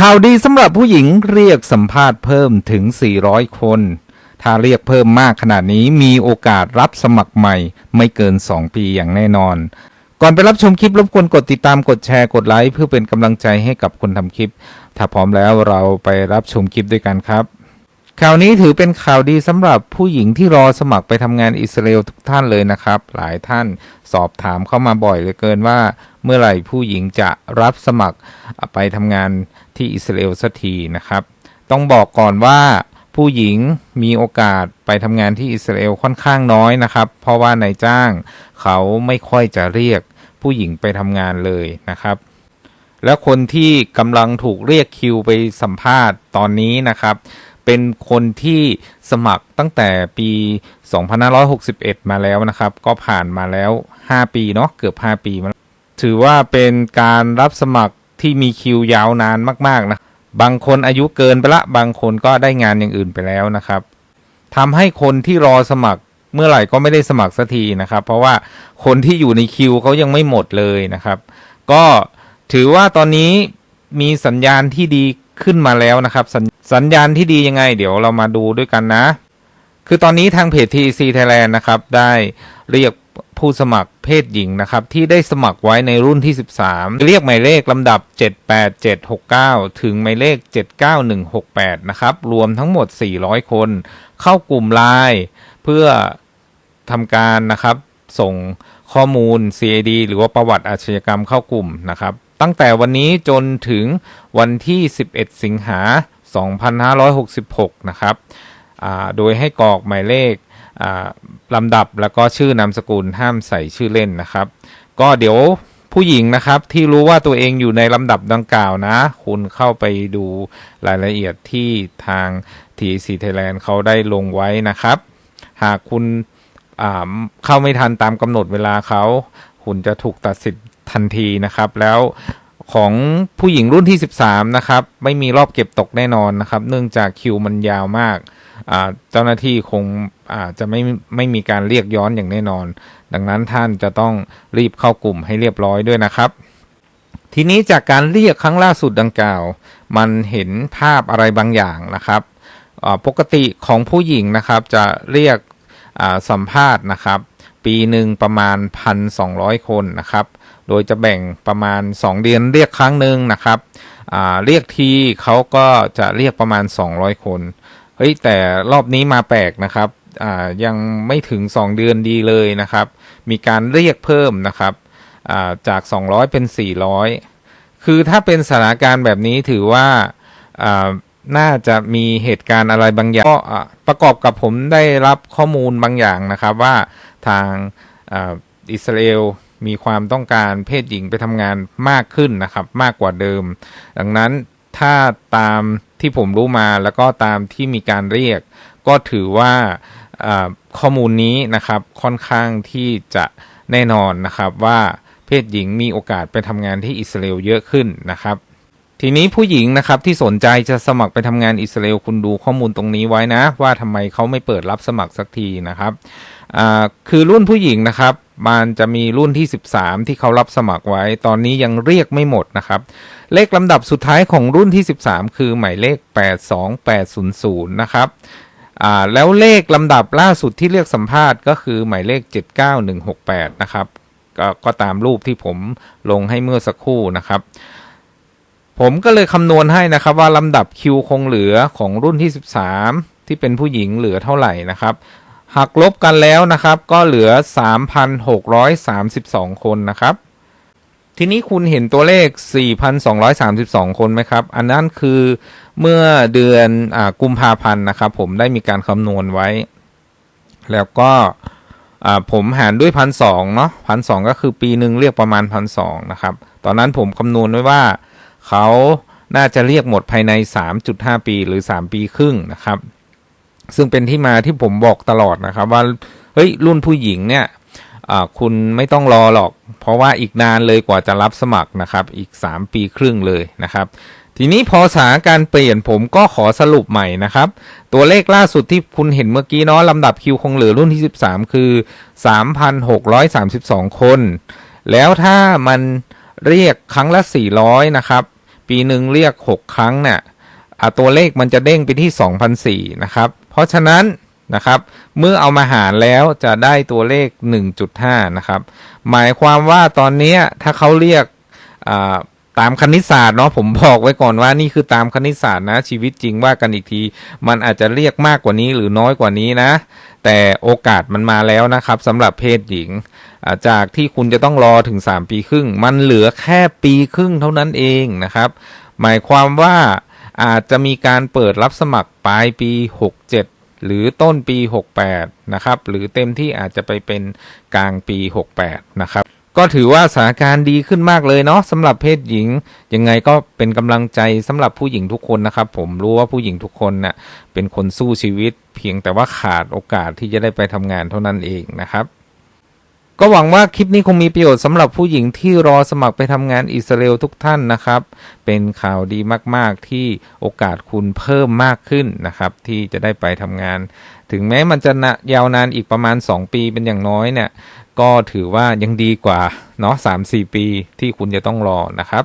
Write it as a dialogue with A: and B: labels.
A: ข่าวดีสำหรับผู้หญิงเรียกสัมภาษณ์เพิ่มถึง 400 คน ถ้าเรียกเพิ่มมากขนาดนี้มีโอกาสรับสมัครใหม่ ไม่เกิน 2 ปีอย่างแน่นอน ก่อนไปรับชมคลิปรบกวนกดติดตามกดแชร์กดไลค์เพื่อเป็นกำลังใจให้กับคนทำคลิป ถ้าพร้อมแล้วเราไปรับชมคลิปด้วยกันครับ ข่าวนี้ถือเป็นข่าวดีสำหรับผู้หญิงที่รอสมัครไปทำงานอิสราเอลทุกท่านเลยนะครับ หลายท่านสอบถามเข้ามาบ่อยเหลือเกินว่าเมื่อไหร่ผู้หญิงจะรับสมัครไปทำงานที่อิสราเอลสักทีนะครับ ต้องบอกก่อนว่าผู้หญิงมีโอกาสไปทำงานที่อิสราเอลค่อนข้างน้อยนะครับ เพราะว่านายจ้างเขาไม่ค่อยจะเรียกผู้หญิงไปทำงานเลยนะครับแล้วคนที่กำลังถูกเรียกคิวไปสัมภาษณ์ตอนนี้นะครับ เป็นคนที่สมัครตั้งแต่ปี 2561 มาแล้วนะครับ ก็ผ่านมาแล้ว 5 ปีเนาะเกือบ 5 ปีมาถือว่าเป็นการรับสมัครที่มีคิวยาวนานมาก ๆ นะ บางคนอายุเกินไปละ บางคนก็ได้งานอย่างอื่นไปแล้วนะครับทำให้คนที่รอสมัครเมื่อไหร่ก็ไม่ได้สมัครสักทีนะครับ เพราะว่าคนที่อยู่ในคิวเขายังไม่หมดเลยนะครับ ก็ถือว่าตอนนี้มีสัญญาณที่ดี ขึ้นมาแล้วนะครับสสัญญาณที่ดียังไง เดี๋ยวเรามาดูด้วยกันนะ คือตอนนี้ทางเพจ TC Thailand นะครับ ได้เรียกผู้สมัครเพศหญิงนะครับ ที่ได้สมัครไว้ในรุ่นที่ 13 เรียกหมายเลขลำดับ 78769 ถึงหมายเลข 79168 นะครับ รวมทั้งหมด 400 คน เข้ากลุ่มไลน์เพื่อทำการนะครับ ส่งข้อมูล CAD หรือว่าประวัติอาชญากรรมเข้ากลุ่มนะครับ ตั้งแต่วันนี้จนถึงวันที่ 11 สิงหา 2566 นะครับ โดยให้กรอกหมายเลขลำดับแล้วก็ชื่อนามสกุลห้ามใส่ชื่อเล่นนะครับ ก็เดี๋ยวผู้หญิงนะครับที่รู้ว่าตัวเองอยู่ในลำดับดังกล่าวนะ คุณเข้าไปดูรายละเอียดที่ทาง TC Thailand เขาได้ลงไว้นะครับ หากคุณเข้าไม่ทันตามกำหนดเวลาเขา คุณจะถูกตัดสิทธิ์ ทันทีนะครับ แล้วของผู้หญิงรุ่นที่ 13 นะครับ ไม่มีรอบเก็บตกแน่นอนนะครับ เนื่องจากคิวมันยาวมาก เจ้าหน้าที่คงจะไม่ไม่มีการเรียกย้อนอย่างแน่นอน ดังนั้นท่านจะต้องรีบเข้ากลุ่มให้เรียบร้อยด้วยนะครับ ทีนี้จากการเรียกครั้งล่าสุดดังกล่าว มันเห็นภาพอะไรบางอย่างนะครับปกติของผู้หญิงนะครับจะเรียกสัมภาษณ์นะครับ ปีหนึ่งประมาณ 1,200 คนนะครับ โดยจะแบ่งประมาณ 2 เดือนเรียกครั้งหนึ่งนะครับเรียกทีเขาก็จะเรียกประมาณ 200 คน เฮ้ยแต่รอบนี้มาแปลกนะครับยังไม่ถึง 2 เดือนดีเลยนะครับ มีการเรียกเพิ่มนะครับจาก 200 เป็น 400 คือถ้าเป็นสถานการณ์แบบนี้ถือว่าน่าจะมีเหตุการณ์อะไรบางอย่างก็ประกอบกับผมได้รับข้อมูลบางอย่างนะครับว่าทางอิสราเอล มีความต้องการเพศหญิงไปทำงานมากขึ้นนะครับ มากกว่าเดิม ดังนั้นถ้าตามที่ผมรู้มาแล้วก็ตามที่มีการเรียก ก็ถือว่าข้อมูลนี้นะครับค่อนข้างที่จะแน่นอนนะครับว่าเพศหญิงมีโอกาสไปทำงานที่อิสราเอลเยอะขึ้นนะครับทีนี้ผู้หญิงนะครับที่สนใจจะสมัครไปทำงานอิสราเอลคุณดูข้อมูลตรงนี้ไว้นะ ว่าทำไมเขาไม่เปิดรับสมัครสักทีนะครับคือรุ่นผู้หญิงนะครับ มันจะมีรุ่นที่ 13 ที่เขารับสมัครไว้ ตอนนี้ยังเรียกไม่หมดนะครับ เลขลำดับสุดท้ายของรุ่นที่ 13 คือหมายเลข 82800 นะครับแล้วเลขลำดับล่าสุดที่เรียกสัมภาษณ์ก็คือหมายเลข 79168 นะครับกก็ตามรูปที่ผมลงให้เมื่อสักครู่นะครับ ผมก็เลยคำนวณให้นะครับว่าลำดับคิวคงเหลือของรุ่นที่ 13 ที่เป็นผู้หญิงเหลือเท่าไหร่นะครับ หักลบกันแล้วนะครับ ก็เหลือ 3,632 คนนะครับ ทีนี้คุณเห็นตัวเลข 4,232 คนไหมครับ อันนั้นคือเมื่อเดือนอกุมภาพันธ์นะครับ ผมได้มีการคำนวณไว้ แล้วก็ผมหารด้วยพันสองเนาะพันสองก็คือปีหนึ่งเรียกประมาณพันสองนะครับ ตอนนั้นผมคำนวณไว้ว่าเขาน่าจะเรียกหมดภายใน 3.5 ปีหรือ 3 ปีครึ่งนะครับ ซึ่งเป็นที่มาที่ผมบอกตลอดนะครับว่าเฮ้ยรุ่นผู้หญิงเนี่ยคุณไม่ต้องรอหรอก เพราะว่าอีกนานเลยกว่าจะรับสมัครนะครับ อีก 3 ปีครึ่งเลยนะครับ ทีนี้พอสถานการเปลี่ยนผมก็ขอสรุปใหม่นะครับ ตัวเลขล่าสุดที่คุณเห็นเมื่อกี้เนาะลำดับคิวคงเหลือรุ่นที่ 13 คือ 3,632 คน แล้วถ้ามันเรียกครั้งละ 400 นะครับ ปีหนึ่งเรียก 6 ครั้งเนี่ยตัวเลขมันจะเด้งไปที่ 2,004นะครับ เพราะฉะนั้นนะครับ เมื่อเอามาหารแล้วจะได้ตัวเลข 1.5 นะครับ หมายความว่าตอนนี้ถ้าเขาเรียกตามคณิตศาสตร์เนาะผมบอกไว้ก่อนว่านี่คือตามคณิตศาสตร์นะ ชีวิตจริงว่ากันอีกที มันอาจจะเรียกมากกว่านี้หรือน้อยกว่านี้นะ แต่โอกาสมันมาแล้วนะครับสำหรับเพศหญิง จากที่คุณจะต้องรอถึง 3 ปีครึ่ง มันเหลือแค่ปีครึ่งเท่านั้นเองนะครับ หมายความว่า อาจจะมีการเปิดรับสมัครปลายปี 67 หรือต้นปี 68 นะครับ หรือเต็มที่อาจจะไปเป็นกลางปี 68 นะครับ ก็ถือว่าสถานการณ์ดีขึ้นมากเลยเนาะสำหรับเพศหญิง ยังไงก็เป็นกำลังใจสำหรับผู้หญิงทุกคนนะครับ ผมรู้ว่าผู้หญิงทุกคนน่ะเป็นคนสู้ชีวิต เพียงแต่ว่าขาดโอกาสที่จะได้ไปทำงานเท่านั้นเองนะครับ ก็หวังว่าคลิปนี้คงมีประโยชน์สำหรับผู้หญิงที่รอสมัครไปทำงานอิสราเอลทุกท่านนะครับ เป็นข่าวดีมาก ๆ ที่โอกาสคุณเพิ่มมากขึ้นนะครับ ที่จะได้ไปทำงาน ถึงแม้มันจะนะยาวนานอีกประมาณ 2 ปีเป็นอย่างน้อยเนี่ย ก็ถือว่ายังดีกว่าเนาะสามสี่ปีที่คุณจะต้องรอนะครับ